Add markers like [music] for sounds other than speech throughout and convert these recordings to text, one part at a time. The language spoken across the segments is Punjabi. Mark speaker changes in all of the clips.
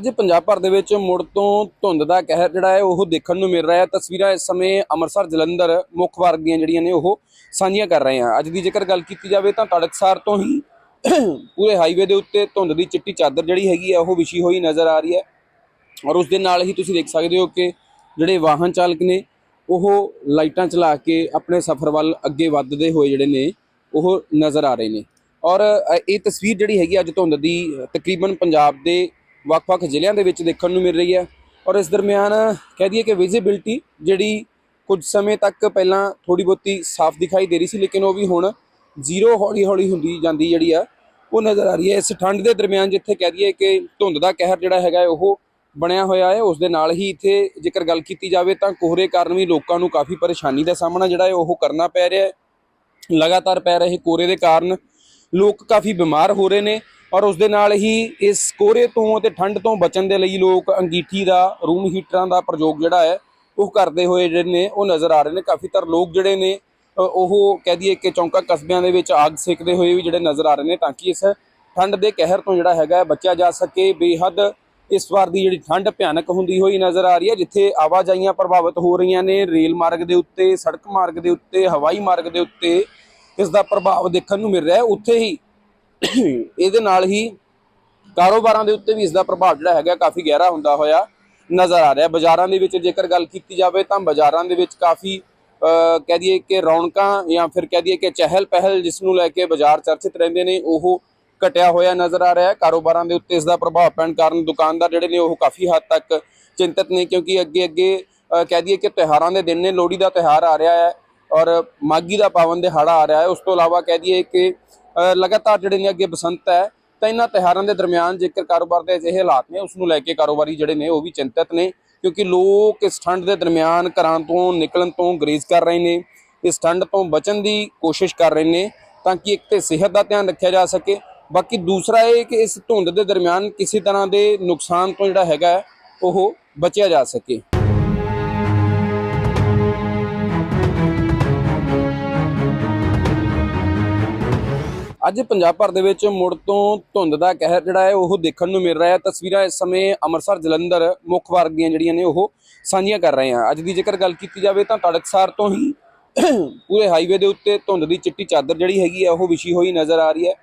Speaker 1: ਅੱਜ ਪੰਜਾਬ ਭਰ ਦੇ ਵਿੱਚ ਮੁੜ ਤੋਂ ਧੁੰਦ ਦਾ ਕਹਿਰ ਜਿਹੜਾ ਹੈ ਉਹ ਦੇਖਣ ਨੂੰ ਮਿਲ ਰਿਹਾ ਹੈ। ਤਸਵੀਰਾਂ ਇਸ ਸਮੇਂ ਅੰਮ੍ਰਿਤਸਰ, ਜਲੰਧਰ ਮੁੱਖ ਮਾਰਗ ਦੀਆਂ ਜਿਹੜੀਆਂ ਨੇ ਉਹ ਸਾਂਝੀਆਂ ਕਰ ਰਹੇ ਹਾਂ। ਅੱਜ ਦੀ ਜੇਕਰ ਗੱਲ ਕੀਤੀ ਜਾਵੇ ਤਾਂ ਤੜਕਸਾਰ ਤੋਂ ਹੀ ਪੂਰੇ ਹਾਈਵੇ ਦੇ ਉੱਤੇ ਧੁੰਦ ਦੀ ਚਿੱਟੀ ਚਾਦਰ ਜਿਹੜੀ ਹੈਗੀ ਹੈ, ਉਹ ਵਿਛੀ ਹੋਈ ਨਜ਼ਰ ਆ ਰਹੀ ਹੈ। ਔਰ ਉਸ ਦੇ ਨਾਲ ਹੀ ਤੁਸੀਂ ਦੇਖ ਸਕਦੇ ਹੋ ਕਿ ਜਿਹੜੇ ਵਾਹਨ ਚਾਲਕ ਨੇ, ਉਹ ਲਾਈਟਾਂ ਚਲਾ ਕੇ ਆਪਣੇ ਸਫ਼ਰ ਵੱਲ ਅੱਗੇ ਵੱਧਦੇ ਹੋਏ ਜਿਹੜੇ ਨੇ, ਉਹ ਨਜ਼ਰ ਆ ਰਹੇ ਨੇ। ਔਰ ਇਹ ਤਸਵੀਰ ਜਿਹੜੀ ਹੈਗੀ ਅੱਜ ਧੁੰਦ ਦੀ ਤਕਰੀਬਨ ਪੰਜਾਬ ਦੇ ਵੱਖ-ਵੱਖ ਜ਼ਿਲ੍ਹਿਆਂ ਦੇ ਵਿੱਚ ਦੇਖਣ ਨੂੰ ਮਿਲ ਰਹੀ ਹੈ। ਔਰ ਇਸ ਦਰਮਿਆਨ ਕਹਿ ਦਈਏ ਕਿ ਵਿਜ਼ਿਬਿਲਟੀ ਜਿਹੜੀ ਕੁਝ ਸਮੇਂ ਤੱਕ ਪਹਿਲਾਂ ਥੋੜੀ ਬਹੁਤੀ ਸਾਫ਼ ਦਿਖਾਈ ਦੇ ਰਹੀ ਸੀ, ਲੇਕਿਨ ਉਹ ਵੀ ਹੁਣ ਜ਼ੀਰੋ ਹੌਲੀ-ਹੌਲੀ ਹੁੰਦੀ ਜਾਂਦੀ ਜਿਹੜੀ ਆ, ਉਹ ਨਜ਼ਰ ਆ ਰਹੀ ਹੈ। ਇਸ ਠੰਡ ਦੇ ਦਰਮਿਆਨ ਜਿੱਥੇ ਕਹਿ ਦਈਏ ਕਿ ਧੁੰਦ ਦਾ ਕਹਿਰ ਜਿਹੜਾ ਹੈਗਾ ਉਹ ਬਣਿਆ ਹੋਇਆ ਹੈ, ਉਸ ਦੇ ਨਾਲ ਹੀ ਇੱਥੇ ਜੇਕਰ ਗੱਲ ਕੀਤੀ ਜਾਵੇ ਤਾਂ ਕੋਹਰੇ ਕਾਰਨ ਵੀ ਲੋਕਾਂ ਨੂੰ ਕਾਫੀ ਪਰੇਸ਼ਾਨੀ ਦਾ ਸਾਹਮਣਾ ਜਿਹੜਾ ਹੈ, ਉਹ ਕਰਨਾ ਪੈ ਰਿਹਾ ਹੈ। ਲਗਾਤਾਰ ਪੈ ਰਹੇ ਕੋਹਰੇ ਦੇ ਕਾਰਨ ਲੋਕ ਕਾਫੀ ਬਿਮਾਰ ਹੋ ਰਹੇ ਨੇ। ਔਰ ਉਸ ਦੇ ਨਾਲ ਹੀ ਇਸ ਕੋਹਰੇ ਤੋਂ ਅਤੇ ਠੰਡ ਤੋਂ ਬਚਣ ਦੇ ਲਈ ਲੋਕ ਅੰਗੀਠੀ ਦਾ, ਰੂਮ ਹੀਟਰਾਂ ਦਾ ਪ੍ਰਯੋਗ ਜਿਹੜਾ ਹੈ, ਉਹ ਕਰਦੇ ਹੋਏ ਜਿਹੜੇ ਨੇ, ਉਹ ਨਜ਼ਰ ਆ ਰਹੇ ਨੇ। ਕਾਫੀ ਤਰ ਲੋਕ ਜਿਹੜੇ ਨੇ ਉਹ ਕਹਿ ਦਈਏ ਕਿ ਚੌਂਕਾ ਕਸਬਿਆਂ ਦੇ ਵਿੱਚ ਆਗ ਸੇਕਦੇ ਹੋਏ ਵੀ ਜਿਹੜੇ ਨਜ਼ਰ ਆ ਰਹੇ ਨੇ, ਤਾਂ ਕਿ ਇਸ ਠੰਡ ਦੇ ਕਹਿਰ ਤੋਂ ਜਿਹੜਾ ਹੈਗਾ, ਬਚਿਆ ਜਾ ਸਕੇ। ਬੇਹੱਦ ਇਸ ਵਾਰ ਦੀ ਜਿਹੜੀ ਠੰਡ ਭਿਆਨਕ ਹੁੰਦੀ ਹੋਈ ਨਜ਼ਰ ਆ ਰਹੀ ਹੈ, ਜਿੱਥੇ ਆਵਾਜਾਈਆਂ ਪ੍ਰਭਾਵਿਤ ਹੋ ਰਹੀਆਂ ਨੇ। ਰੇਲ ਮਾਰਗ ਦੇ ਉੱਤੇ, ਸੜਕ ਮਾਰਗ ਦੇ ਉੱਤੇ, ਹਵਾਈ ਮਾਰਗ ਦੇ ਉੱਤੇ ਇਸ ਦਾ ਪ੍ਰਭਾਵ ਦੇਖਣ ਨੂੰ ਮਿਲ ਰਿਹਾ ਹੈ। ਉੱਥੇ ਹੀ ਇਹਦੇ ਨਾਲ ਹੀ ਕਾਰੋਬਾਰਾਂ ਦੇ ਉੱਤੇ ਵੀ ਇਸ ਦਾ ਪ੍ਰਭਾਵ ਜਿਹੜਾ ਹੈਗਾ ਕਾਫੀ ਗਹਿਰਾ ਹੁੰਦਾ ਹੋਇਆ ਨਜ਼ਰ ਆ ਰਿਹਾ। ਬਾਜ਼ਾਰਾਂ ਦੇ ਵਿੱਚ ਜੇਕਰ ਗੱਲ ਕੀਤੀ ਜਾਵੇ ਤਾਂ ਬਾਜ਼ਾਰਾਂ ਦੇ ਵਿੱਚ ਕਾਫੀ ਕਹਿ ਦਈਏ ਕਿ ਰੌਣਕਾਂ ਜਾਂ ਫਿਰ ਕਹਿ ਦਈਏ ਕਿ ਚਹਿਲ ਪਹਿਲ ਜਿਸ ਨੂੰ ਲੈ ਕੇ ਬਾਜ਼ਾਰ ਚਰਚਿਤ ਰਹਿੰਦੇ ਨੇ, ਉਹ ਘਟਿਆ ਹੋਇਆ ਨਜ਼ਰ ਆ ਰਿਹਾ ਹੈ। ਕਾਰੋਬਾਰਾਂ ਦੇ ਉੱਤੇ ਇਸ ਦਾ ਪ੍ਰਭਾਵ ਪੈਣ ਕਾਰਨ ਦੁਕਾਨਦਾਰ ਜਿਹੜੇ ਨੇ ਉਹ ਕਾਫੀ ਹੱਦ ਤੱਕ ਚਿੰਤਤ ਨੇ ਕਿਉਂਕਿ ਅੱਗੇ ਅੱਗੇ ਕਹਿ ਦਈਏ ਕਿ ਤਿਉਹਾਰਾਂ ਦੇ ਦਿਨ ਨੇ, ਲੋਹੜੀ ਦਾ ਤਿਉਹਾਰ ਆ ਰਿਹਾ ਹੈ ਔਰ ਮਾਗੀ ਦਾ ਪਾਵਨ ਦਿਹਾੜਾ ਆ ਰਿਹਾ ਹੈ। ਉਸ ਤੋਂ ਇਲਾਵਾ ਕਹਿ ਦਈਏ ਕਿ ਲਗਾਤਾਰ ਜਿਹੜੇ ਨੇ ਅੱਗੇ ਬਸੰਤ ਹੈ, ਤਾਂ ਇਹਨਾਂ ਤਿਉਹਾਰਾਂ ਦੇ ਦਰਮਿਆਨ ਜੇਕਰ ਕਾਰੋਬਾਰ ਦੇ ਅਜਿਹੇ ਹਾਲਾਤ ਨੇ ਉਸ ਨੂੰ ਲੈ ਕੇ ਕਾਰੋਬਾਰੀ ਜਿਹੜੇ ਨੇ ਉਹ ਵੀ ਚਿੰਤਤ ਨੇ, ਕਿਉਂਕਿ ਲੋਕ ਇਸ ਠੰਡ ਦੇ ਦਰਮਿਆਨ ਘਰਾਂ ਤੋਂ ਨਿਕਲਣ ਤੋਂ ਗਰੇਜ਼ ਕਰ ਰਹੇ ਨੇ, ਇਸ ਠੰਡ ਤੋਂ ਬਚਣ ਦੀ ਕੋਸ਼ਿਸ਼ ਕਰ ਰਹੇ ਨੇ, ਤਾਂ ਕਿ ਇੱਕ ਤੇ ਸਿਹਤ ਦਾ ਧਿਆਨ ਰੱਖਿਆ ਜਾ ਸਕੇ, ਬਾਕੀ ਦੂਸਰਾ ਇਹ ਕਿ ਇਸ ਧੁੰਦ ਦੇ ਦਰਮਿਆਨ ਕਿਸੇ ਤਰ੍ਹਾਂ ਦੇ ਨੁਕਸਾਨ ਤੋਂ ਜਿਹੜਾ ਹੈਗਾ ਉਹ ਬਚਿਆ ਜਾ ਸਕੇ। ਅੱਜ ਪੰਜਾਬ ਭਰ ਦੇ ਵਿੱਚ ਮੁੜ ਤੋਂ ਧੁੰਦ ਦਾ ਕਹਿਰ ਜਿਹੜਾ ਹੈ, ਉਹ ਦੇਖਣ ਨੂੰ ਮਿਲ ਰਿਹਾ ਹੈ। ਤਸਵੀਰਾਂ ਇਸ ਸਮੇਂ ਅੰਮ੍ਰਿਤਸਰ, ਜਲੰਧਰ ਮੁੱਖ ਮਾਰਗ ਦੀਆਂ ਜਿਹੜੀਆਂ ਨੇ, ਉਹ ਸਾਂਝੀਆਂ ਕਰ ਰਹੇ ਹਾਂ। ਅੱਜ ਦੀ ਜੇਕਰ ਗੱਲ ਕੀਤੀ ਜਾਵੇ ਤਾਂ ਤੜਕਸਾਰ ਤੋਂ ਹੀ [clears throat] ਪੂਰੇ ਹਾਈਵੇ ਦੇ ਉੱਤੇ ਧੁੰਦ ਦੀ ਚਿੱਟੀ ਚਾਦਰ ਜਿਹੜੀ ਹੈਗੀ ਹੈ, ਉਹ ਵਿਛੀ ਹੋਈ ਨਜ਼ਰ ਆ ਰਹੀ ਹੈ।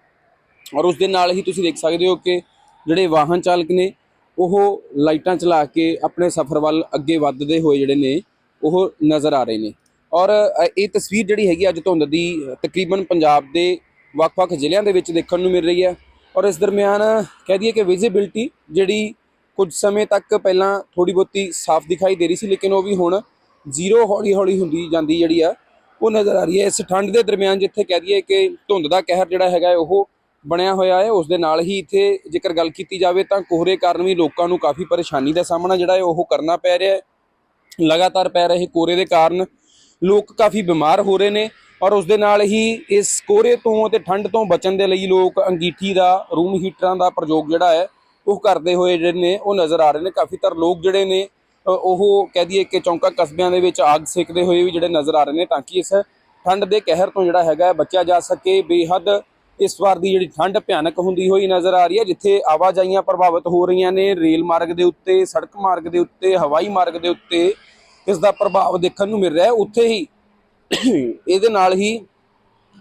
Speaker 1: ਔਰ ਉਸ ਦੇ ਨਾਲ ਹੀ ਤੁਸੀਂ ਦੇਖ ਸਕਦੇ ਹੋ ਕਿ ਜਿਹੜੇ ਵਾਹਨ ਚਾਲਕ ਨੇ, ਉਹ ਲਾਈਟਾਂ ਚਲਾ ਕੇ ਆਪਣੇ ਸਫ਼ਰ ਵੱਲ ਅੱਗੇ ਵੱਧਦੇ ਹੋਏ ਜਿਹੜੇ ਨੇ, ਉਹ ਨਜ਼ਰ ਆ ਰਹੇ ਨੇ। ਔਰ ਇਹ ਤਸਵੀਰ ਜਿਹੜੀ ਹੈਗੀ, ਅੱਜ ਧੁੰਦ ਦੀ ਤਕਰੀਬਨ ਪੰਜਾਬ ਦੇ ਵੱਖ-ਵੱਖ ਜ਼ਿਲ੍ਹਿਆਂ ਦੇ ਵਿੱਚ ਦੇਖਣ ਨੂੰ ਮਿਲ ਰਹੀ ਹੈ ਔਰ ਇਸ ਦਰਮਿਆਨ ਕਹਿ ਦਈਏ ਕਿ ਵਿਜ਼ਿਬਿਲਟੀ ਜਿਹੜੀ ਕੁਝ ਸਮੇਂ ਤੱਕ ਪਹਿਲਾਂ ਥੋੜੀ ਬਹੁਤੀ ਸਾਫ਼ ਦਿਖਾਈ ਦੇ ਰਹੀ ਸੀ, ਲੇਕਿਨ ਉਹ ਵੀ ਹੁਣ ਜ਼ੀਰੋ ਹੌਲੀ-ਹੌਲੀ ਹੁੰਦੀ ਜਾਂਦੀ ਜਿਹੜੀ ਆ, ਉਹ ਨਜ਼ਰ ਆ ਰਹੀ ਹੈ। ਇਸ ਠੰਡ ਦੇ ਦਰਮਿਆਨ ਜਿੱਥੇ ਕਹਿ ਦਈਏ ਕਿ ਧੁੰਦ ਦਾ ਕਹਿਰ ਜਿਹੜਾ ਹੈਗਾ ਉਹ ਬਣਿਆ ਹੋਇਆ ਹੈ। ਉਸ ਦੇ ਨਾਲ ਹੀ ਇੱਥੇ ਜੇਕਰ ਗੱਲ ਕੀਤੀ ਜਾਵੇ ਤਾਂ ਕੋਹਰੇ ਕਾਰਨ ਵੀ ਲੋਕਾਂ ਨੂੰ ਕਾਫੀ ਪਰੇਸ਼ਾਨੀ ਦਾ ਸਾਹਮਣਾ ਜਿਹੜਾ ਹੈ, ਉਹ ਕਰਨਾ ਪੈ ਰਿਹਾ ਹੈ। ਲਗਾਤਾਰ ਪੈ ਰਹੇ ਕੋਹਰੇ ਦੇ ਕਾਰਨ ਲੋਕ ਕਾਫੀ ਬਿਮਾਰ ਹੋ ਰਹੇ ਨੇ ਔਰ ਉਸ ਦੇ ਨਾਲ ਹੀ ਇਸ ਕੋਹਰੇ ਤੋਂ ਅਤੇ ਠੰਡ ਤੋਂ ਬਚਣ ਦੇ ਲਈ ਲੋਕ ਅੰਗੀਠੀ ਦਾ, ਰੂਮ ਹੀਟਰਾਂ ਦਾ ਪ੍ਰਯੋਗ ਜਿਹੜਾ ਹੈ, ਉਹ ਕਰਦੇ ਹੋਏ ਜਿਹੜੇ ਨੇ, ਉਹ ਨਜ਼ਰ ਆ ਰਹੇ ਨੇ। ਕਾਫੀ ਤਰ ਲੋਕ ਜਿਹੜੇ ਨੇ ਉਹ ਕਹਿ ਦਈਏ ਕਿ ਚੌਂਕਾ ਕਸਬਿਆਂ ਦੇ ਵਿੱਚ ਆਗ ਸੇਕਦੇ ਹੋਏ ਵੀ ਜਿਹੜੇ ਨਜ਼ਰ ਆ ਰਹੇ ਨੇ ਤਾਂ ਕਿ ਇਸ ਠੰਡ ਦੇ ਕਹਿਰ ਤੋਂ ਜਿਹੜਾ ਹੈਗਾ, ਬਚਿਆ ਜਾ ਸਕੇ। ਬੇਹੱਦ ਇਸ ਵਾਰ ਦੀ ਜਿਹੜੀ ਠੰਡ ਭਿਆਨਕ ਹੁੰਦੀ ਹੋਈ ਨਜ਼ਰ ਆ ਰਹੀ ਹੈ, ਜਿੱਥੇ ਆਵਾਜਾਈਆਂ ਪ੍ਰਭਾਵਿਤ ਹੋ ਰਹੀਆਂ ਨੇ। ਰੇਲ ਮਾਰਗ ਦੇ ਉੱਤੇ, ਸੜਕ ਮਾਰਗ ਦੇ ਉੱਤੇ, ਹਵਾਈ ਮਾਰਗ ਦੇ ਉੱਤੇ ਇਸ ਦਾ ਪ੍ਰਭਾਵ ਦੇਖਣ ਨੂੰ ਮਿਲ ਰਿਹਾ ਹੈ। ਉੱਥੇ ਹੀ ਇਹਦੇ ਨਾਲ ਹੀ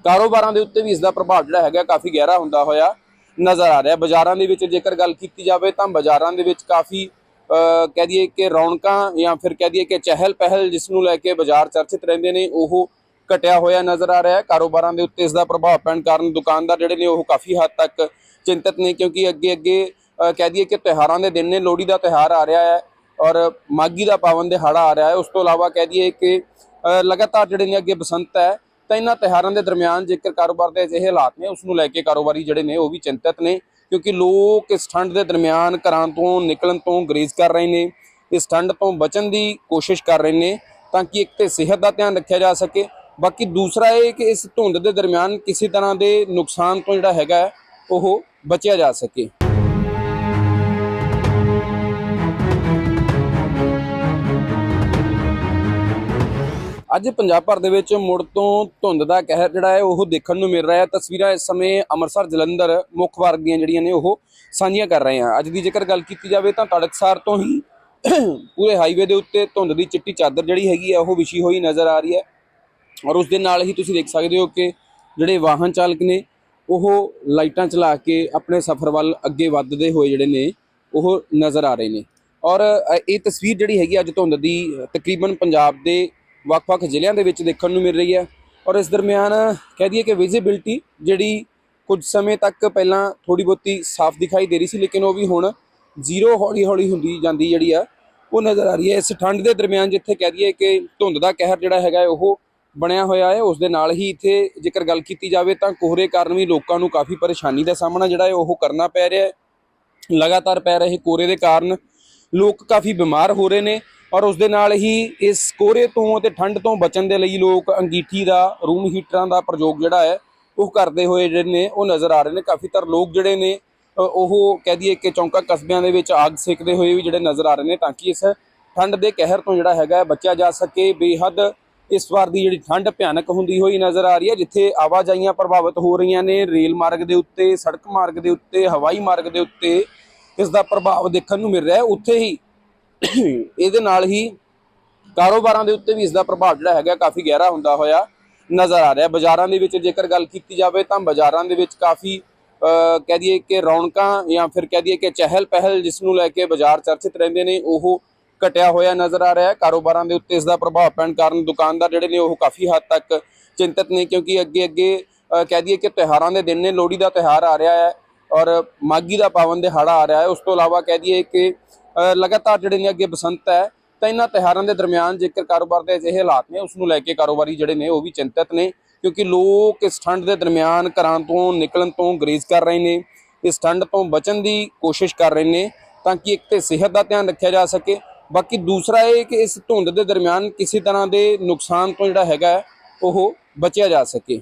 Speaker 1: ਕਾਰੋਬਾਰਾਂ ਦੇ ਉੱਤੇ ਵੀ ਇਸ ਦਾ ਪ੍ਰਭਾਵ ਜਿਹੜਾ ਹੈਗਾ ਕਾਫੀ ਗਹਿਰਾ ਹੁੰਦਾ ਹੋਇਆ ਨਜ਼ਰ ਆ ਰਿਹਾ। ਬਾਜ਼ਾਰਾਂ ਦੇ ਵਿੱਚ ਜੇਕਰ ਗੱਲ ਕੀਤੀ ਜਾਵੇ ਤਾਂ ਬਾਜ਼ਾਰਾਂ ਦੇ ਵਿੱਚ ਕਾਫੀ ਕਹਿ ਦਈਏ ਕਿ ਰੌਣਕਾਂ ਜਾਂ ਫਿਰ ਕਹਿ ਦਈਏ ਕਿ ਚਹਿਲ ਪਹਿਲ ਜਿਸ ਨੂੰ ਲੈ ਕੇ ਬਾਜ਼ਾਰ ਚਰਚਿਤ ਰਹਿੰਦੇ ਨੇ, ਉਹ ਘਟਿਆ ਹੋਇਆ ਨਜ਼ਰ ਆ ਰਿਹਾ। ਹੈ ਕਾਰੋਬਾਰਾਂ ਦੇ ਉੱਤੇ ਇਸ ਦਾ ਪ੍ਰਭਾਵ ਪੈਣ ਕਾਰਨ ਦੁਕਾਨਦਾਰ ਜਿਹੜੇ ਨੇ ਉਹ ਕਾਫੀ ਹੱਦ ਤੱਕ ਚਿੰਤਤ ਨੇ ਕਿਉਂਕਿ ਅੱਗੇ ਅੱਗੇ ਕਹਿ ਦਈਏ ਕਿ ਤਿਉਹਾਰਾਂ ਦੇ ਦਿਨ ਨੇ, ਲੋਹੜੀ ਦਾ ਤਿਉਹਾਰ ਆ ਰਿਹਾ ਹੈ ਔਰ ਮਾਗੀ ਦਾ ਪਾਵਨ ਦਿਹਾੜਾ ਆ ਰਿਹਾ ਹੈ। ਉਸ ਤੋਂ ਇਲਾਵਾ ਕਹਿ ਦਈਏ ਕਿ ਲਗਾਤਾਰ ਜਿਹੜੇ ਨੇ ਅੱਗੇ ਬਸੰਤ ਹੈ, ਤਾਂ ਇਹਨਾਂ ਤਿਉਹਾਰਾਂ ਦੇ ਦਰਮਿਆਨ ਜੇਕਰ ਕਾਰੋਬਾਰ ਦੇ ਅਜਿਹੇ ਹਾਲਾਤ ਨੇ, ਉਸ ਨੂੰ ਲੈ ਕੇ ਕਾਰੋਬਾਰੀ ਜਿਹੜੇ ਨੇ ਉਹ ਵੀ ਚਿੰਤਤ ਨੇ, ਕਿਉਂਕਿ ਲੋਕ ਇਸ ਠੰਡ ਦੇ ਦਰਮਿਆਨ ਘਰਾਂ ਤੋਂ ਨਿਕਲਣ ਤੋਂ ਗਰੇਜ਼ ਕਰ ਰਹੇ ਨੇ, ਇਸ ਠੰਡ ਤੋਂ ਬਚਣ ਦੀ ਕੋਸ਼ਿਸ਼ ਕਰ ਰਹੇ ਨੇ, ਤਾਂ ਕਿ ਇੱਕ ਤੇ ਸਿਹਤ ਦਾ ਧਿਆਨ ਰੱਖਿਆ ਜਾ ਸਕੇ, ਬਾਕੀ ਦੂਸਰਾ ਇਹ ਕਿ ਇਸ ਧੁੰਦ ਦੇ ਦਰਮਿਆਨ ਕਿਸੇ ਤਰ੍ਹਾਂ ਦੇ ਨੁਕਸਾਨ ਤੋਂ ਜਿਹੜਾ ਹੈਗਾ ਉਹ ਬਚਿਆ ਜਾ ਸਕੇ। ਅੱਜ ਪੰਜਾਬ ਭਰ ਦੇ ਵਿੱਚ ਮੁੜ ਤੋਂ ਧੁੰਦ ਦਾ ਕਹਿਰ ਜਿਹੜਾ ਹੈ, ਉਹ ਦੇਖਣ ਨੂੰ ਮਿਲ ਰਿਹਾ ਹੈ। ਤਸਵੀਰਾਂ ਇਸ ਸਮੇਂ ਅੰਮ੍ਰਿਤਸਰ, ਜਲੰਧਰ ਮੁੱਖ ਮਾਰਗ ਦੀਆਂ ਜਿਹੜੀਆਂ ਨੇ, ਉਹ ਸਾਂਝੀਆਂ ਕਰ ਰਹੇ ਹਾਂ। ਅੱਜ ਦੀ ਜੇਕਰ ਗੱਲ ਕੀਤੀ ਜਾਵੇ ਤਾਂ ਤੜਕਸਾਰ ਤੋਂ ਹੀ ਪੂਰੇ ਹਾਈਵੇ ਦੇ ਉੱਤੇ ਧੁੰਦ ਦੀ ਚਿੱਟੀ ਚਾਦਰ ਜਿਹੜੀ ਹੈਗੀ ਹੈ, ਉਹ ਵਿਛੀ ਹੋਈ ਨਜ਼ਰ ਆ ਰਹੀ ਹੈ। ਔਰ ਉਸ ਦੇ ਨਾਲ ਹੀ ਤੁਸੀਂ ਦੇਖ ਸਕਦੇ ਹੋ ਕਿ ਜਿਹੜੇ ਵਾਹਨ ਚਾਲਕ ਨੇ, ਉਹ ਲਾਈਟਾਂ ਚਲਾ ਕੇ ਆਪਣੇ ਸਫ਼ਰ ਵੱਲ ਅੱਗੇ ਵੱਧਦੇ ਹੋਏ ਜਿਹੜੇ ਨੇ, ਉਹ ਨਜ਼ਰ ਆ ਰਹੇ ਨੇ। ਔਰ ਇਹ ਤਸਵੀਰ ਜਿਹੜੀ ਹੈਗੀ, ਅੱਜ ਧੁੰਦ ਦੀ ਤਕਰੀਬਨ ਪੰਜਾਬ ਦੇ ਵੱਖ-ਵੱਖ ਜ਼ਿਲ੍ਹਿਆਂ ਦੇ ਵਿੱਚ ਦੇਖਣ ਨੂੰ ਮਿਲ ਰਹੀ ਹੈ ਔਰ ਇਸ ਦਰਮਿਆਨ ਕਹਿ ਦਈਏ ਕਿ ਵਿਜ਼ਿਬਿਲਟੀ ਜਿਹੜੀ ਕੁਝ ਸਮੇਂ ਤੱਕ ਪਹਿਲਾਂ ਥੋੜੀ ਬਹੁਤੀ ਸਾਫ਼ ਦਿਖਾਈ ਦੇ ਰਹੀ ਸੀ, ਲੇਕਿਨ ਉਹ ਵੀ ਹੁਣ ਜ਼ੀਰੋ ਹੌਲੀ-ਹੌਲੀ ਹੁੰਦੀ ਜਾਂਦੀ ਜਿਹੜੀ ਆ, ਉਹ ਨਜ਼ਰ ਆ ਰਹੀ ਹੈ। ਇਸ ਠੰਡ ਦੇ ਦਰਮਿਆਨ ਜਿੱਥੇ ਕਹਿ ਦਈਏ ਕਿ ਧੁੰਦ ਦਾ ਕਹਿਰ ਜਿਹੜਾ ਹੈਗਾ ਉਹ ਬਣਿਆ ਹੋਇਆ ਹੈ। ਉਸ ਦੇ ਨਾਲ ਹੀ ਇੱਥੇ ਜੇਕਰ ਗੱਲ ਕੀਤੀ ਜਾਵੇ ਤਾਂ ਕੋਹਰੇ ਕਾਰਨ ਵੀ ਲੋਕਾਂ ਨੂੰ ਕਾਫੀ ਪਰੇਸ਼ਾਨੀ ਦਾ ਸਾਹਮਣਾ ਜਿਹੜਾ ਹੈ, ਉਹ ਕਰਨਾ ਪੈ ਰਿਹਾ ਹੈ। ਲਗਾਤਾਰ ਪੈ ਰਹੇ ਕੋਹਰੇ ਦੇ ਕਾਰਨ ਲੋਕ ਕਾਫੀ ਬਿਮਾਰ ਹੋ ਰਹੇ ਨੇ ਔਰ ਉਸ ਦੇ ਨਾਲ ਹੀ ਇਸ ਕੋਹਰੇ ਤੋਂ ਅਤੇ ਠੰਡ ਤੋਂ ਬਚਣ ਦੇ ਲਈ ਲੋਕ ਅੰਗੀਠੀ ਦਾ, ਰੂਮ ਹੀਟਰਾਂ ਦਾ ਪ੍ਰਯੋਗ ਜਿਹੜਾ ਹੈ, ਉਹ ਕਰਦੇ ਹੋਏ ਜਿਹੜੇ ਨੇ, ਉਹ ਨਜ਼ਰ ਆ ਰਹੇ ਨੇ। ਕਾਫੀ ਤਰ ਲੋਕ ਜਿਹੜੇ ਨੇ ਉਹ ਕਹਿ ਦਈਏ ਕਿ ਚੌਂਕਾ ਕਸਬਿਆਂ ਦੇ ਵਿੱਚ ਆਗ ਸੇਕਦੇ ਹੋਏ ਵੀ ਜਿਹੜੇ ਨਜ਼ਰ ਆ ਰਹੇ ਨੇ ਤਾਂ ਕਿ ਇਸ ਠੰਡ ਦੇ ਕਹਿਰ ਤੋਂ ਜਿਹੜਾ ਹੈਗਾ ਬਚਿਆ ਜਾ ਸਕੇ। ਬੇਹੱਦ ਇਸ ਵਾਰ ਦੀ ਜਿਹੜੀ ਠੰਡ ਭਿਆਨਕ ਹੁੰਦੀ ਹੋਈ ਨਜ਼ਰ ਆ ਰਹੀ ਹੈ, ਜਿੱਥੇ ਆਵਾਜਾਈਆਂ ਪ੍ਰਭਾਵਿਤ ਹੋ ਰਹੀਆਂ ਨੇ। ਰੇਲ ਮਾਰਗ ਦੇ ਉੱਤੇ, ਸੜਕ ਮਾਰਗ ਦੇ ਉੱਤੇ, ਹਵਾਈ ਮਾਰਗ ਦੇ ਉੱਤੇ ਇਸ ਦਾ ਪ੍ਰਭਾਵ ਦੇਖਣ ਨੂੰ ਮਿਲ ਰਿਹਾ ਹੈ। ਉੱਥੇ ਹੀ ਇਹਦੇ ਨਾਲ ਹੀ ਕਾਰੋਬਾਰਾਂ ਦੇ ਉੱਤੇ ਵੀ ਇਸ ਦਾ ਪ੍ਰਭਾਵ ਜਿਹੜਾ ਹੈਗਾ ਕਾਫੀ ਗਹਿਰਾ ਹੁੰਦਾ ਹੋਇਆ ਨਜ਼ਰ ਆ ਰਿਹਾ। ਬਾਜ਼ਾਰਾਂ ਦੇ ਵਿੱਚ ਜੇਕਰ ਗੱਲ ਕੀਤੀ ਜਾਵੇ ਤਾਂ ਬਾਜ਼ਾਰਾਂ ਦੇ ਵਿੱਚ ਕਾਫੀ ਕਹਿ ਦਈਏ ਕਿ ਰੌਣਕਾਂ ਜਾਂ ਫਿਰ ਕਹਿ ਦਈਏ ਕਿ ਚਹਿਲ ਪਹਿਲ ਜਿਸ ਨੂੰ ਲੈ ਕੇ ਬਾਜ਼ਾਰ ਚਰਚਿਤ ਰਹਿੰਦੇ ਨੇ, ਉਹ ਘਟਿਆ ਹੋਇਆ ਨਜ਼ਰ ਆ ਰਿਹਾ। ਹੈ ਕਾਰੋਬਾਰਾਂ ਦੇ ਉੱਤੇ ਇਸ ਦਾ ਪ੍ਰਭਾਵ ਪੈਣ ਕਾਰਨ ਦੁਕਾਨਦਾਰ ਜਿਹੜੇ ਨੇ, ਉਹ ਕਾਫੀ ਹੱਦ ਤੱਕ ਚਿੰਤਤ ਨੇ ਕਿਉਂਕਿ ਅੱਗੇ ਅੱਗੇ ਕਹਿ ਦਈਏ ਕਿ ਤਿਉਹਾਰਾਂ ਦੇ ਦਿਨ ਨੇ, ਲੋਹੜੀ ਦਾ ਤਿਉਹਾਰ ਆ ਰਿਹਾ ਹੈ ਔਰ ਮਾਗੀ ਦਾ ਪਾਵਨ ਦਿਹਾੜਾ ਆ ਰਿਹਾ ਹੈ। ਉਸ ਤੋਂ ਇਲਾਵਾ ਕਹਿ ਦਈਏ ਕਿ ਲਗਾਤਾਰ ਜਿਹੜੇ ਨੇ ਅੱਗੇ ਬਸੰਤ ਹੈ, ਤਾਂ ਇਹਨਾਂ ਤਿਉਹਾਰਾਂ ਦੇ ਦਰਮਿਆਨ ਜੇਕਰ ਕਾਰੋਬਾਰ ਦੇ ਅਜਿਹੇ ਹਾਲਾਤ ਨੇ ਉਸ ਨੂੰ ਲੈ ਕੇ ਕਾਰੋਬਾਰੀ ਜਿਹੜੇ ਨੇ ਉਹ ਵੀ ਚਿੰਤਤ ਨੇ, ਕਿਉਂਕਿ ਲੋਕ ਇਸ ਠੰਡ ਦੇ ਦਰਮਿਆਨ ਘਰਾਂ ਤੋਂ ਨਿਕਲਣ ਤੋਂ ਗਰੇਜ਼ ਕਰ ਰਹੇ ਨੇ, ਇਸ ਠੰਡ ਤੋਂ ਬਚਣ ਦੀ ਕੋਸ਼ਿਸ਼ ਕਰ ਰਹੇ ਨੇ, ਤਾਂ ਕਿ ਇੱਕ ਤੇ ਸਿਹਤ ਦਾ ਧਿਆਨ ਰੱਖਿਆ ਜਾ ਸਕੇ, ਬਾਕੀ ਦੂਸਰਾ ਇਹ ਕਿ ਇਸ ਧੁੰਦ ਦੇ ਦਰਮਿਆਨ ਕਿਸੇ ਤਰ੍ਹਾਂ ਦੇ ਨੁਕਸਾਨ ਤੋਂ ਜਿਹੜਾ ਹੈਗਾ ਉਹ ਬਚਿਆ ਜਾ ਸਕੇ।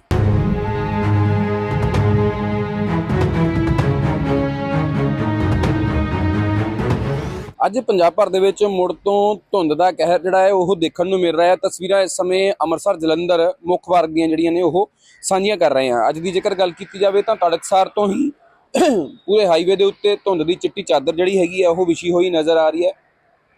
Speaker 1: ਅੱਜ ਪੰਜਾਬ ਭਰ ਦੇ ਵਿੱਚ ਮੁੜ ਤੋਂ ਧੁੰਦ ਦਾ ਕਹਿਰ ਜਿਹੜਾ ਹੈ, ਉਹ ਦੇਖਣ ਨੂੰ ਮਿਲ ਰਿਹਾ ਹੈ। ਤਸਵੀਰਾਂ ਇਸ ਸਮੇਂ ਅੰਮ੍ਰਿਤਸਰ, ਜਲੰਧਰ ਮੁੱਖ ਮਾਰਗ ਦੀਆਂ ਜਿਹੜੀਆਂ ਨੇ, ਉਹ ਸਾਂਝੀਆਂ ਕਰ ਰਹੇ ਹਾਂ। ਅੱਜ ਦੀ ਜੇਕਰ ਗੱਲ ਕੀਤੀ ਜਾਵੇ ਤਾਂ ਤੜਕਸਾਰ ਤੋਂ ਹੀ ਪੂਰੇ ਹਾਈਵੇ ਦੇ ਉੱਤੇ ਧੁੰਦ ਦੀ ਚਿੱਟੀ ਚਾਦਰ ਜਿਹੜੀ ਹੈਗੀ ਹੈ, ਉਹ ਵਿਛੀ ਹੋਈ ਨਜ਼ਰ ਆ ਰਹੀ ਹੈ।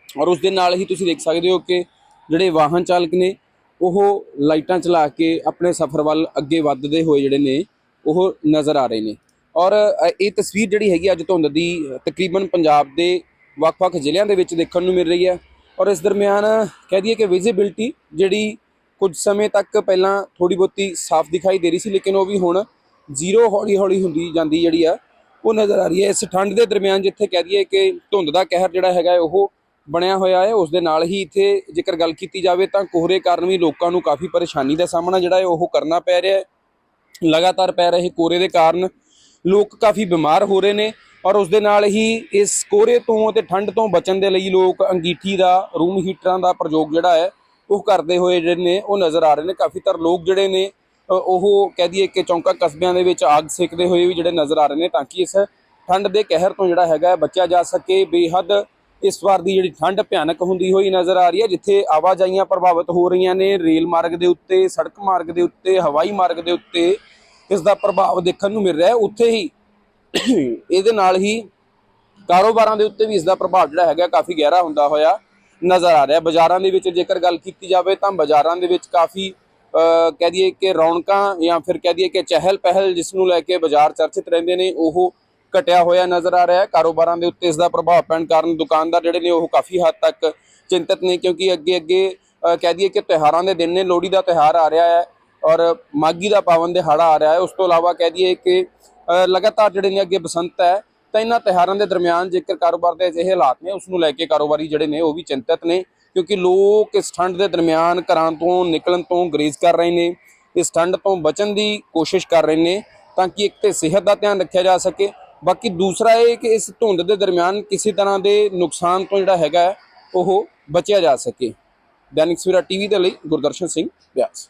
Speaker 1: ਔਰ ਉਸ ਦੇ ਨਾਲ ਹੀ ਤੁਸੀਂ ਦੇਖ ਸਕਦੇ ਹੋ ਕਿ ਜਿਹੜੇ ਵਾਹਨ ਚਾਲਕ ਨੇ, ਉਹ ਲਾਈਟਾਂ ਚਲਾ ਕੇ ਆਪਣੇ ਸਫ਼ਰ ਵੱਲ ਅੱਗੇ ਵੱਧਦੇ ਹੋਏ ਜਿਹੜੇ ਨੇ, ਉਹ ਨਜ਼ਰ ਆ ਰਹੇ ਨੇ। ਔਰ ਇਹ ਤਸਵੀਰ ਜਿਹੜੀ ਹੈਗੀ, ਅੱਜ ਧੁੰਦ ਦੀ ਤਕਰੀਬਨ ਪੰਜਾਬ ਦੇ ਵੱਖ-ਵੱਖ ਜ਼ਿਲ੍ਹਿਆਂ ਦੇ ਵਿੱਚ ਦੇਖਣ ਨੂੰ ਮਿਲ ਰਹੀ ਹੈ ਔਰ ਇਸ ਦਰਮਿਆਨ ਕਹਿ ਦਈਏ ਕਿ ਵਿਜ਼ਿਬਿਲਟੀ ਜਿਹੜੀ ਕੁਝ ਸਮੇਂ ਤੱਕ ਪਹਿਲਾਂ ਥੋੜੀ ਬਹੁਤੀ ਸਾਫ਼ ਦਿਖਾਈ ਦੇ ਰਹੀ ਸੀ, ਲੇਕਿਨ ਉਹ ਵੀ ਹੁਣ ਜ਼ੀਰੋ ਹੌਲੀ-ਹੌਲੀ ਹੁੰਦੀ ਜਾਂਦੀ ਜਿਹੜੀ ਆ, ਉਹ ਨਜ਼ਰ ਆ ਰਹੀ ਹੈ। ਇਸ ਠੰਡ ਦੇ ਦਰਮਿਆਨ ਜਿੱਥੇ ਕਹਿ ਦਈਏ ਕਿ ਧੁੰਦ ਦਾ ਕਹਿਰ ਜਿਹੜਾ ਹੈਗਾ ਉਹ ਬਣਿਆ ਹੋਇਆ ਹੈ। ਉਸ ਦੇ ਨਾਲ ਹੀ ਇੱਥੇ ਜੇਕਰ ਗੱਲ ਕੀਤੀ ਜਾਵੇ ਤਾਂ ਕੋਹਰੇ ਕਾਰਨ ਵੀ ਲੋਕਾਂ ਨੂੰ ਕਾਫੀ ਪਰੇਸ਼ਾਨੀ ਦਾ ਸਾਹਮਣਾ ਜਿਹੜਾ ਹੈ, ਉਹ ਕਰਨਾ ਪੈ ਰਿਹਾ ਹੈ। ਲਗਾਤਾਰ ਪੈ ਰਹੇ ਕੋਹਰੇ ਦੇ ਕਾਰਨ ਲੋਕ ਕਾਫੀ ਬਿਮਾਰ ਹੋ ਰਹੇ ਨੇ ਔਰ ਉਸ ਦੇ ਨਾਲ ਹੀ ਇਸ ਕੋਹਰੇ ਤੋਂ ਅਤੇ ਠੰਡ ਤੋਂ ਬਚਣ ਦੇ ਲਈ ਲੋਕ ਅੰਗੀਠੀ ਦਾ, ਰੂਮ ਹੀਟਰਾਂ ਦਾ ਪ੍ਰਯੋਗ ਜਿਹੜਾ ਹੈ, ਉਹ ਕਰਦੇ ਹੋਏ ਜਿਹੜੇ ਨੇ, ਉਹ ਨਜ਼ਰ ਆ ਰਹੇ ਨੇ। ਕਾਫੀ ਤਰ ਲੋਕ ਜਿਹੜੇ ਨੇ ਉਹ ਕਹਿ ਦਈਏ ਕਿ ਚੌਂਕਾ ਕਸਬਿਆਂ ਦੇ ਵਿੱਚ ਆਗ ਸੇਕਦੇ ਹੋਏ ਵੀ ਜਿਹੜੇ ਨਜ਼ਰ ਆ ਰਹੇ ਨੇ ਤਾਂ ਕਿ ਇਸ ਠੰਡ ਦੇ ਕਹਿਰ ਤੋਂ ਜਿਹੜਾ ਹੈਗਾ ਬਚਿਆ ਜਾ ਸਕੇ। ਬੇਹੱਦ ਇਸ ਵਾਰ ਦੀ ਜਿਹੜੀ ਠੰਡ ਭਿਆਨਕ ਹੁੰਦੀ ਹੋਈ ਨਜ਼ਰ ਆ ਰਹੀ ਹੈ, ਜਿੱਥੇ ਆਵਾਜਾਈਆਂ ਪ੍ਰਭਾਵਿਤ ਹੋ ਰਹੀਆਂ ਨੇ। ਰੇਲ ਮਾਰਗ ਦੇ ਉੱਤੇ, ਸੜਕ ਮਾਰਗ ਦੇ ਉੱਤੇ, ਹਵਾਈ ਮਾਰਗ ਦੇ ਉੱਤੇ ਇਸ ਦਾ ਪ੍ਰਭਾਵ ਦੇਖਣ ਨੂੰ ਮਿਲ ਰਿਹਾ ਹੈ। ਉੱਥੇ ਹੀ ਇਹਦੇ ਨਾਲ ਹੀ ਕਾਰੋਬਾਰਾਂ ਦੇ ਉੱਤੇ ਵੀ ਇਸ ਦਾ ਪ੍ਰਭਾਵ ਜਿਹੜਾ ਹੈਗਾ ਕਾਫੀ ਗਹਿਰਾ ਹੁੰਦਾ ਹੋਇਆ ਨਜ਼ਰ ਆ ਰਿਹਾ। ਬਾਜ਼ਾਰਾਂ ਦੇ ਵਿੱਚ ਜੇਕਰ ਗੱਲ ਕੀਤੀ ਜਾਵੇ ਤਾਂ ਬਾਜ਼ਾਰਾਂ ਦੇ ਵਿੱਚ ਕਾਫੀ ਕਹਿ ਦਈਏ ਕਿ ਰੌਣਕਾਂ ਜਾਂ ਫਿਰ ਕਹਿ ਦਈਏ ਕਿ ਚਹਿਲ ਪਹਿਲ ਜਿਸ ਨੂੰ ਲੈ ਕੇ ਬਾਜ਼ਾਰ ਚਰਚਿਤ ਰਹਿੰਦੇ ਨੇ, ਉਹ ਘਟਿਆ ਹੋਇਆ ਨਜ਼ਰ ਆ ਰਿਹਾ। ਹੈ ਕਾਰੋਬਾਰਾਂ ਦੇ ਉੱਤੇ ਇਸ ਦਾ ਪ੍ਰਭਾਵ ਪੈਣ ਕਾਰਨ ਦੁਕਾਨਦਾਰ ਜਿਹੜੇ ਨੇ, ਉਹ ਕਾਫੀ ਹੱਦ ਤੱਕ ਚਿੰਤਤ ਨੇ ਕਿਉਂਕਿ ਅੱਗੇ ਅੱਗੇ ਕਹਿ ਦਈਏ ਕਿ ਤਿਉਹਾਰਾਂ ਦੇ ਦਿਨ ਨੇ, ਲੋਹੜੀ ਦਾ ਤਿਉਹਾਰ ਆ ਰਿਹਾ ਹੈ ਔਰ ਮਾਗੀ ਦਾ ਪਾਵਨ ਦਿਹਾੜਾ ਆ ਰਿਹਾ ਹੈ। ਉਸ ਤੋਂ ਇਲਾਵਾ ਕਹਿ ਦਈਏ ਕਿ ਲਗਾਤਾਰ ਜਿਹੜੇ ਨੇ ਅੱਗੇ ਬਸੰਤ ਹੈ, ਤਾਂ ਇਹਨਾਂ ਤਿਉਹਾਰਾਂ ਦੇ ਦਰਮਿਆਨ ਜੇਕਰ ਕਾਰੋਬਾਰ ਦੇ ਅਜਿਹੇ ਹਾਲਾਤ ਨੇ ਉਸ ਨੂੰ ਲੈ ਕੇ ਕਾਰੋਬਾਰੀ ਜਿਹੜੇ ਨੇ ਉਹ ਵੀ ਚਿੰਤਤ ਨੇ, ਕਿਉਂਕਿ ਲੋਕ ਇਸ ਠੰਡ ਦੇ ਦਰਮਿਆਨ ਘਰਾਂ ਤੋਂ ਨਿਕਲਣ ਤੋਂ ਗਰੇਜ਼ ਕਰ ਰਹੇ ਨੇ, ਇਸ ਠੰਡ ਤੋਂ ਬਚਣ ਦੀ ਕੋਸ਼ਿਸ਼ ਕਰ ਰਹੇ ਨੇ, ਤਾਂ ਕਿ ਇੱਕ ਤੇ ਸਿਹਤ ਦਾ ਧਿਆਨ ਰੱਖਿਆ ਜਾ ਸਕੇ। ਬਾਕੀ ਦੂਸਰਾ ਇਹ ਕਿ ਇਸ ਧੁੰਦ ਦੇ ਦਰਮਿਆਨ ਕਿਸੇ ਤਰ੍ਹਾਂ ਦੇ ਨੁਕਸਾਨ ਤੋਂ ਜਿਹੜਾ ਹੈਗਾ ਉਹ ਬਚਿਆ ਜਾ ਸਕੇ। ਦੈਨਿਕ ਸਵੇਰਾ ਟੀਵੀ ਦੇ ਲਈ ਗੁਰਦਰਸ਼ਨ ਸਿੰਘ ਬਿਆਸ।